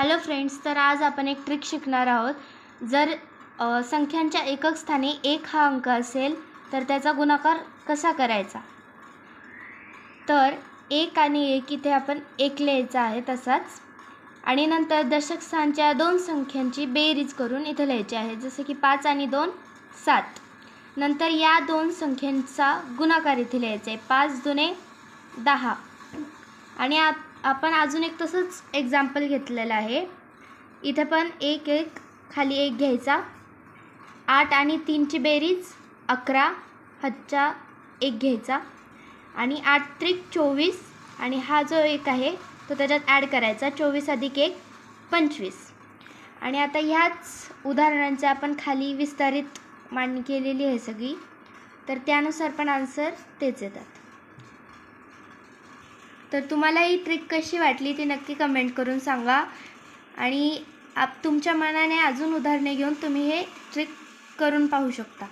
Hello friends तर आज आपण एक ट्रिक शिकणार आहोत. जर संख्यांच्या एकक स्थानी एक हा अंक असेल तर त्याचा गुणाकार कसा करायचा? तर एक आणि एक इथे आपण एक लिहायचा आहे तसाच. आणि नंतर दशक स्थानच्या दोन संख्यांची बेरीज करून इथे लिहायची आहे जसं की पाच आणि दोन सात. नंतर या दोन संख्यांचा गुणाकार इथे लिहायचा आहे पाच दुने दहा. आणि आप आपण अजून एक तसंच एक्झाम्पल घेतलेलं आहे. इथे पण एक एक खाली एक घ्यायचा. आठ आणि तीनची बेरीज अकरा हच्चा एक घ्यायचा. आणि आठ त्रिक चोवीस आणि हा जो एक आहे तो त्याच्यात ॲड करायचा. चोवीस अधिक एक पंचवीस. आणि आता ह्याच उदाहरणांचे आपण खाली विस्तारित मांडणी केलेली आहे सगळी. तर त्यानुसार पण आन्सर तेच येतात. तर तुम्हाला ही ट्रिक कशी वाटली ती नक्की कमेंट करून सांगा. आणि आप तुमच्या मनाने अजून उदाहरणे घेऊन तुम्ही हे ट्रिक करून पाहू शकता.